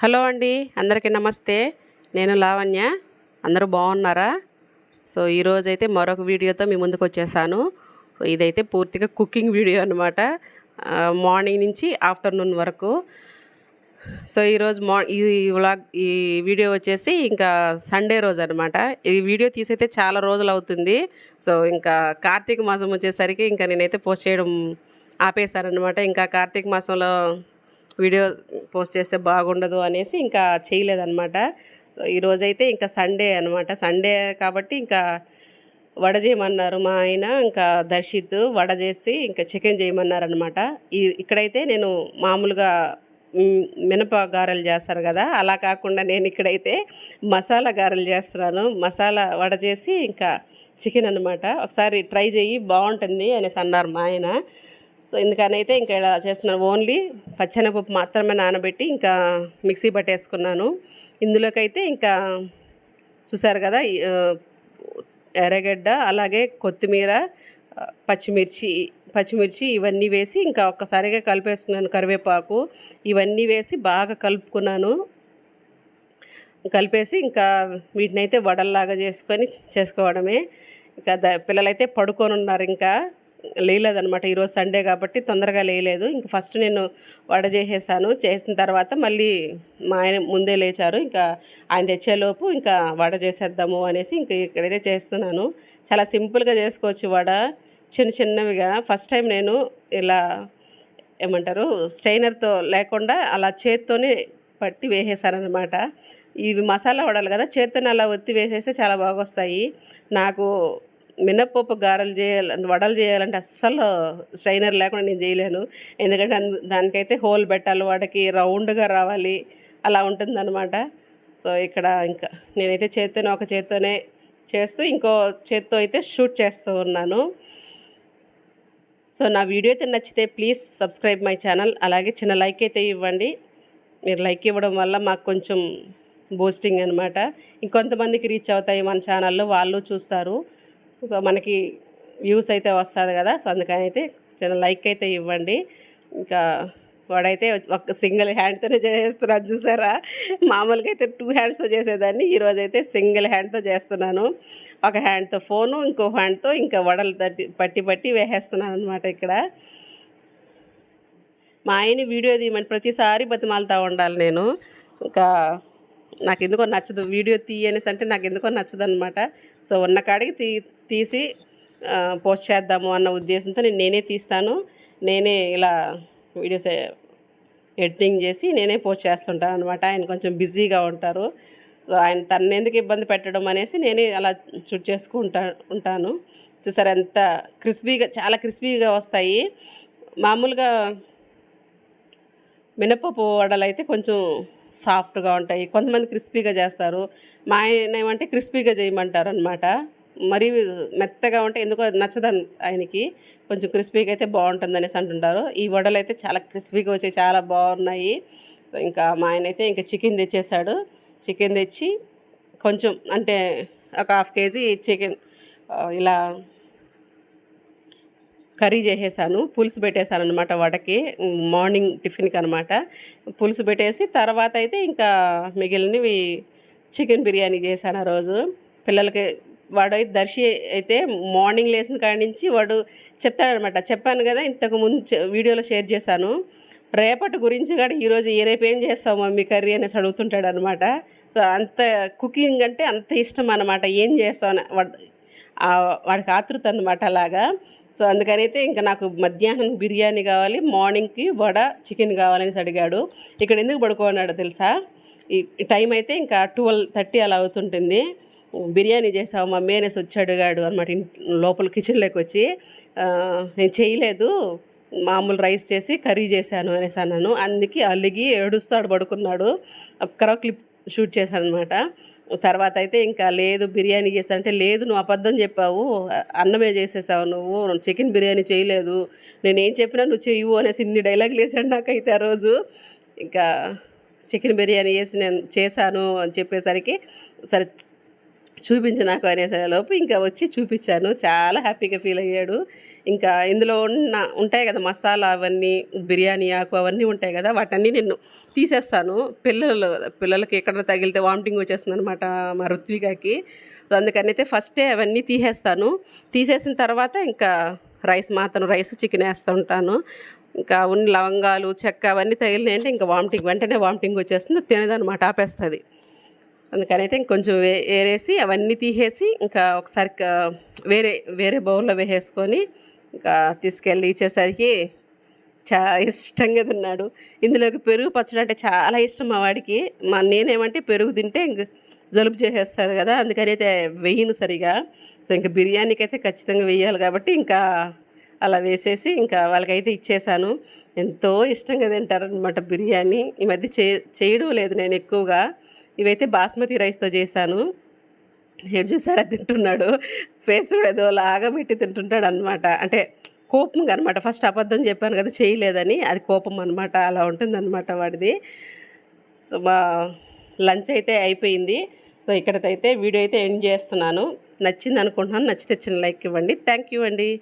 Hello అండి అందరికీ నమస్తే. నేను లావణ్య. అందరూ బాగున్నారా? సో ఈరోజు అయితే మరొక వీడియోతో మీ ముందుకు వచ్చేసాను. సో ఇదైతే పూర్తిగా కుకింగ్ వీడియో అనమాట మార్నింగ్ నుంచి ఆఫ్టర్నూన్ వరకు. సో ఈరోజు మా ఈ వ్లాగ్ ఈ వీడియో వచ్చేసి ఇంకా సండే రోజు అనమాట ఈ వీడియో తీసైతే చాలా రోజులు అవుతుంది. సో ఇంకా కార్తీక మాసం వచ్చేసరికి ఇంకా నేనైతే పోస్ట్ చేయడం ఆపేశానమాట ఇంకా కార్తీక మాసంలో వీడియో పోస్ట్ చేస్తే బాగుండదు అనేసి ఇంకా చేయలేదన్నమాట. సో ఈరోజైతే ఇంకా సండే అనమాట సండే కాబట్టి ఇంకా వడ చేయమన్నారు మా ఆయన ఇంకా దర్శిత్ వడ చేసి ఇంకా చికెన్ చేయమన్నారు అనమాట ఈ ఇక్కడైతే నేను మామూలుగా మినప గారెలు చేస్తారు కదా అలా కాకుండా నేను ఇక్కడైతే మసాలా గారెలు చేస్తున్నాను. మసాలా వడ చేసి ఇంకా చికెన్ అనమాట ఒకసారి ట్రై చేయి బాగుంటుంది అనేసి అన్నారు మా ఆయన. సో ఎందుకనైతే ఇంకా ఇలా చేస్తున్నాను ఓన్లీ పచ్చెనపప్పు మాత్రమే నానబెట్టి ఇంకా మిక్సీ పట్టేసుకున్నాను. ఇందులోకైతే ఇంకా చూసారు కదా ఎర్రగడ్డ అలాగే కొత్తిమీర పచ్చిమిర్చి పచ్చిమిర్చి ఇవన్నీ వేసి ఇంకా ఒక్కసారిగా కలిపేసుకున్నాను. కరివేపాకు ఇవన్నీ వేసి బాగా కలుపుకున్నాను. కలిపేసి ఇంకా వీటిని అయితే వడల్లాగా చేసుకొని చేసుకోవడమే. ఇంకా ద పిల్లలైతే పడుకొని ఉన్నారు ఇంకా. లేలేదనమాట ఈరోజు సండే కాబట్టి తొందరగా లేయలేదు. ఇంక ఫస్ట్ నేను వడ చేసేసాను. చేసిన తర్వాత మళ్ళీ మా ఆయన ముందే లేచారు. ఇంకా ఆయన తెచ్చేలోపు ఇంకా వడ చేసేద్దాము అనేసి ఇంక ఇక్కడైతే చేస్తున్నాను. చాలా సింపుల్గా చేసుకోవచ్చు వడ. చిన్న చిన్నవిగా. ఫస్ట్ టైం నేను ఇలా ఏమంటారు? స్ట్రైనర్తో లేకుండా అలా చేత్తోనే పట్టి వేసేసానమాట ఇవి మసాలా వడలు కదా చేత్తోనే అలా ఒత్తి వేసేస్తే చాలా బాగా వస్తాయి నాకు మినప్పప్పు గారెలు చేయాలంటే వడలు చేయాలంటే అస్సలు స్ట్రైనర్ లేకుండా నేను చేయలేను. ఎందుకంటే దానికైతే హోల్ పెట్టాలి వాటికి రౌండ్గా రావాలి అలా ఉంటుందన్నమాట. సో ఇక్కడ ఇంకా నేనైతే చేత్తోనే ఒక చేత్తోనే చేస్తూ ఇంకో చేత్తో అయితే షూట్ చేస్తూ ఉన్నాను. సో నా వీడియో అయితే నచ్చితే ప్లీజ్ సబ్స్క్రైబ్ మై ఛానల్ అలాగే చిన్న లైక్ అయితే ఇవ్వండి. మీరు లైక్ ఇవ్వడం వల్ల మాకు కొంచెం బూస్టింగ్ అనమాట ఇంకొంతమందికి రీచ్ అవుతాయి మన ఛానల్లో వాళ్ళు చూస్తారు. సో మనకి వ్యూస్ అయితే వస్తుంది కదా సో అందుకని అయితే చిన్న లైక్ అయితే ఇవ్వండి. ఇంకా వాడైతే ఒక సింగిల్ హ్యాండ్తోనే చేస్తున్నాను చూసారా? మామూలుగా అయితే టూ హ్యాండ్స్తో చేసేదాన్ని ఈరోజు అయితే సింగిల్ హ్యాండ్తో చేస్తున్నాను. ఒక హ్యాండ్తో ఫోను ఇంకో హ్యాండ్తో ఇంకా వడలు తట్టి పట్టి పట్టి వేసేస్తున్నాను అనమాట ఇక్కడ. మా ఆయన వీడియో తీయమని ప్రతిసారి బతిమాలుతూ ఉండాలి నేను. ఇంకా నాకు ఎందుకో నచ్చదు. వీడియో తీయనేసి అంటే నాకు ఎందుకో నచ్చదు అనమాట సో ఉన్న కాడికి తీ తీసి పోస్ట్ చేద్దాము అన్న ఉద్దేశంతో నేను నేనే తీస్తాను. నేనే ఇలా వీడియోస్ ఎడిటింగ్ చేసి నేనే పోస్ట్ చేస్తుంటాను అనమాట ఆయన కొంచెం బిజీగా ఉంటారు. ఆయన తన ఎందుకు ఇబ్బంది పెట్టడం అనేసి నేనే అలా షూట్ చేసుకుంటా ఉంటాను. చూసారు ఎంత క్రిస్పీగా చాలా క్రిస్పీగా వస్తాయి. మామూలుగా మినపప్పు వడలు అయితే కొంచెం సాఫ్ట్గా ఉంటాయి. కొంతమంది క్రిస్పీగా చేస్తారు. మా ఆయన ఏమంటే క్రిస్పీగా చేయమంటారు అనమాట మరీ మెత్తగా ఉంటే ఎందుకో నచ్చదని ఆయనకి. కొంచెం క్రిస్పీగా అయితే బాగుంటుంది అనేసి అంటుంటారు. ఈ వడలు అయితే చాలా క్రిస్పీగా వచ్చి చాలా బాగున్నాయి. ఇంకా మా ఆయన అయితే ఇంకా చికెన్ తెచ్చేసాడు. చికెన్ తెచ్చి కొంచెం అంటే ఒక హాఫ్ కేజీ చికెన్ ఇలా కర్రీ చేసేసాను పులుసు పెట్టేశాను అనమాట వాటకి మార్నింగ్ టిఫిన్కి అనమాట పులుసు పెట్టేసి తర్వాత అయితే ఇంకా మిగిలినవి చికెన్ బిర్యానీ చేశాను ఆ రోజు. పిల్లలకి వాడు అయితే దర్శి అయితే మార్నింగ్ లేచిన కాడి నుంచి వాడు చెప్తాడనమాట చెప్పాను కదా ఇంతకు ముందు వీడియోలో షేర్ చేశాను. రేపటి గురించి కూడా ఈరోజు ఏ రేపు ఏం చేస్తావు మమ్మీ కర్రీ అనేసి అడుగుతుంటాడు అనమాట సో అంత కుకింగ్ అంటే అంత ఇష్టం అనమాట ఏం చేస్తావు వాడు వాడికి ఆతృత అనమాట అలాగా. సో అందుకనైతే ఇంకా నాకు మధ్యాహ్నం బిర్యానీ కావాలి మార్నింగ్కి వడ చికెన్ కావాలనేసి అడిగాడు. ఇక్కడ ఎందుకు పడుకోన్నాడు తెలుసా? ఈ టైం అయితే ఇంకా ట్వెల్వ్ థర్టీ అలా అవుతుంటుంది. బిర్యానీ చేసావు మా అనేసి వచ్చి అడిగాడు అనమాట లోపల కిచెన్లోకి వచ్చి. నేను చేయలేదు మామూలు రైస్ చేసి కర్రీ చేశాను అనేసి అన్నాను. అందుకే అలిగి ఏడుస్తాడు పడుకున్నాడు. ఒక్కరో క్లిప్ షూట్ చేశాను అనమాట తర్వాత అయితే ఇంకా లేదు బిర్యానీ చేస్తానంటే లేదు నువ్వు అబద్ధం చెప్పావు అన్నమే చేసేసావు నువ్వు చికెన్ బిర్యానీ చేయలేదు నేనేం చెప్పినా నువ్వు చెయ్యవు అనేసి ఇన్ని డైలాగులు వేసాడు నాకైతే ఆ రోజు. ఇంకా చికెన్ బిర్యానీ చేసి నేను చేశాను అని చెప్పేసరికి సరే చూపించు నాకు అనేసే లోపు ఇంకా వచ్చి చూపించాను. చాలా హ్యాపీగా ఫీల్ అయ్యాడు. ఇంకా ఇందులో ఉన్న ఉంటాయి కదా మసాలా అవన్నీ బిర్యానీ ఆకు అవన్నీ ఉంటాయి కదా వాటన్నీ నేను తీసేస్తాను. పిల్లలు పిల్లలకి ఎక్కడ తగిలితే వామిటింగ్ వచ్చేస్తుంది అనమాట మా రుత్వికాకి సో అందుకని అయితే ఫస్టే అవన్నీ తీసేస్తాను. తీసేసిన తర్వాత ఇంకా రైస్ మాత్రం రైస్ చికెన్ వేస్తూ ఉంటాను. ఇంకా ఉన్న లవంగాలు చెక్క అవన్నీ తగిలినాయి అంటే ఇంకా వామిటింగ్ వెంటనే వామిటింగ్ వచ్చేస్తుంది. తినదనమాట ఆపేస్తుంది. అందుకని అయితే ఇంకొంచెం వే వేరేసి అవన్నీ తీసేసి ఇంకా ఒకసారి వేరే వేరే బౌల్లో వేసేసుకొని ఇంకా తీసుకెళ్ళి ఇచ్చేసరికి చాలా ఇష్టంగా తిన్నాడు. ఇందులోకి పెరుగు పచ్చడి అంటే చాలా ఇష్టం మా వాడికి. మా నేనేమంటే పెరుగు తింటే ఇంక జలుబు చేసేస్తుంది కదా అందుకని అయితే వేయను సరిగా. సో ఇంకా బిర్యానీకి అయితే ఖచ్చితంగా వేయాలి కాబట్టి ఇంకా అలా వేసేసి ఇంకా వాళ్ళకైతే ఇచ్చేసాను. ఎంతో ఇష్టంగా తింటారనమాట బిర్యానీ. ఈ మధ్య చే చేయడం లేదు నేను ఎక్కువగా. ఇవైతే బాస్మతి రైస్తో చేశాను. ఏడు చూసారా? తింటున్నాడు. ఫేస్ కూడా ఏదో లాగా పెట్టి తింటుంటాడు అనమాట అంటే కోపంగా అనమాట ఫస్ట్ అబద్ధం చెప్పాను కదా చేయలేదని. అది కోపం అనమాట అలా ఉంటుందన్నమాట వాడిది. సో మా లంచ్ అయితే అయిపోయింది. సో ఇక్కడైతే వీడియో అయితే ఎండ్ చేస్తున్నాను. నచ్చింది అనుకుంటున్నాను. నచ్చితే చిన్న లైక్ ఇవ్వండి. థ్యాంక్ యూ అండి.